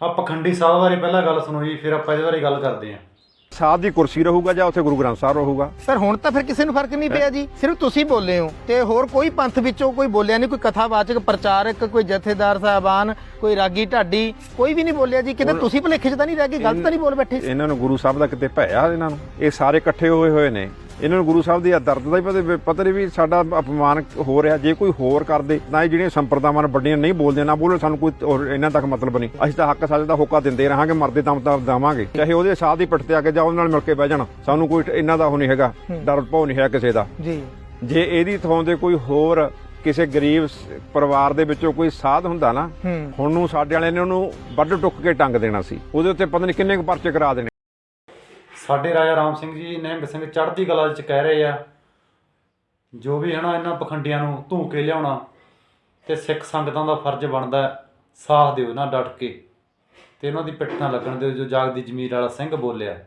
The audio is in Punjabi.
ਆ ਪਖੰਡੀ ਸਾਹਿਬ ਬਾਰੇ ਪਹਿਲਾਂ ਗੱਲ ਸੁਣੋ ਜੀ ਫਿਰ ਆਪਾਂ ਇਹਦੇ ਬਾਰੇ ਗੱਲ ਕਰਦੇ ਆਂ ਸਾਧ ਦੀ ਕੁਰਸੀ ਰਹੂਗਾ ਜਾਂ ਉੱਥੇ ਗੁਰੂ ਗ੍ਰੰਥ ਸਾਹਿਬ ਰਹੂਗਾ? ਸਰ ਹੁਣ ਤਾਂ ਫਿਰ ਕਿਸੇ ਨੂੰ ਫ਼ਰਕ ਨਹੀਂ ਪਿਆ ਜੀ। ਸਿਰਫ ਤੁਸੀਂ ਬੋਲੇ ਹੋ ਤੇ ਹੋਰ ਕੋਈ ਪੰਥ ਵਿੱਚੋਂ ਕੋਈ ਬੋਲਿਆ ਨਹੀਂ ਕੋਈ ਕਥਾਵਾਚਕ ਪ੍ਰਚਾਰਕ ਕੋਈ ਜਥੇਦਾਰ ਸਾਹਿਬਾਨ ਕੋਈ ਰਾਗੀ ਢਾਡੀ ਕੋਈ ਵੀ ਨਹੀਂ ਬੋਲਿਆ ਜੀ। ਕਿਤੇ ਤੁਸੀਂ ਭੁਲੇਖੇ 'ਚ ਤਾਂ ਨਹੀਂ ਰਹਿ ਗਏ ਗਲਤ ਤਾਂ ਨਹੀਂ ਬੋਲ ਬੈਠੇ। ਇਹਨਾਂ ਨੂੰ ਗੁਰੂ ਸਾਹਿਬ ਦਾ ਕਿਤੇ ਭੈਆ ਇਹਨਾਂ ਨੂੰ? ਇਹ ਸਾਰੇ ਇਕੱਠੇ ਹੋਏ ਹੋਏ ਨੇ। ਇਹਨਾਂ ਨੂੰ ਗੁਰੂ ਸਾਹਿਬ ਦੀ ਇਹ ਦਰਦ ਦਾ ਹੀ ਪਤਾ ਪਤਾ ਨਹੀਂ ਵੀ ਸਾਡਾ ਅਪਮਾਨ ਹੋ ਰਿਹਾ। ਜੇ ਕੋਈ ਹੋਰ ਕਰਦੇ ਤਾਂ ਇਹ ਜਿਹੜੀਆਂ ਸੰਪਰਦਾਵਾਂ ਨੇ ਵੱਡੀਆਂ ਨਹੀਂ ਬੋਲਦੇ ਨਾ ਬੋਲੇ ਸਾਨੂੰ ਕੋਈ ਹੋਰ ਇਹਨਾਂ ਤੱਕ ਮਤਲਬ ਨਹੀਂ। ਅਸੀਂ ਤਾਂ ਹੱਕ ਸੱਚ ਦਾ ਹੋਕਾ ਦਿੰਦੇ ਰਹਾਂਗੇ ਮਰਦੇ ਦਮ ਤੱਕ ਦੇਵਾਂਗੇ। ਚਾਹੇ ਉਹਦੇ ਸਾਥ ਦੀ ਪਿੱਠ ਤੇ ਆ ਕੇ ਜਾਂ ਉਹਦੇ ਨਾਲ ਮਿਲ ਕੇ ਬਹਿ ਜਾਣ। ਸਾਨੂੰ ਕੋਈ ਇਹਨਾਂ ਦਾ ਉਹ ਨਹੀਂ ਹੈਗਾ ਡਰ ਭੌ ਨਹੀਂ ਹੈ ਕਿਸੇ ਦਾ। ਜੀ। ਜੇ ਇਹਦੀ ਥਾਂ ਤੇ ਕੋਈ ਹੋਰ ਕਿਸੇ ਗਰੀਬ ਪਰਿਵਾਰ ਦੇ ਵਿੱਚੋਂ ਕੋਈ ਸਾਧ ਹੁੰਦਾ ਨਾ ਹੁਣ ਨੂੰ ਸਾਡੇ ਵਾਲਿਆਂ ਨੇ ਉਹਨੂੰ ਵੱਢ ਟੁੱਕ ਕੇ ਟੰਗ ਦੇਣਾ ਸੀ। ਉਹਦੇ ਉੱਤੇ ਪਤਾ ਨਹੀਂ ਕਿੰਨੇ ਕੁ ਪਰਚੇ ਕਰਾ ਦੇਣੇ ਸਾਡੇ ਰਾਜਾ ਰਾਮ ਸਿੰਘ ਜੀ ਨਿਹੰਗ ਸਿੰਘ ਚੜ੍ਹਦੀ ਕਲਾ ਵਿੱਚ ਕਹਿ ਰਹੇ ਆ, ਜੋ ਵੀ ਹਨਾ ਇਹਨਾਂ ਪਖੰਡੀਆਂ ਨੂੰ ਧੂ ਕੇ ਲਿਆਉਣਾ ਤੇ ਸਿੱਖ ਸੰਗਤਾਂ ਦਾ ਫਰਜ਼ ਬਣਦਾ ਸਾਥ ਦਿਓ ਨਾ ਡਟ ਕੇ ਤੇ ਇਹਨਾਂ ਦੀ ਪਿੱਠ ਨਾ ਲੱਗਣ ਦਿਓ ਜੋ ਜਾਗਦੀ ਜ਼ਮੀਰ ਵਾਲਾ ਸਿੰਘ ਬੋਲਿਆ।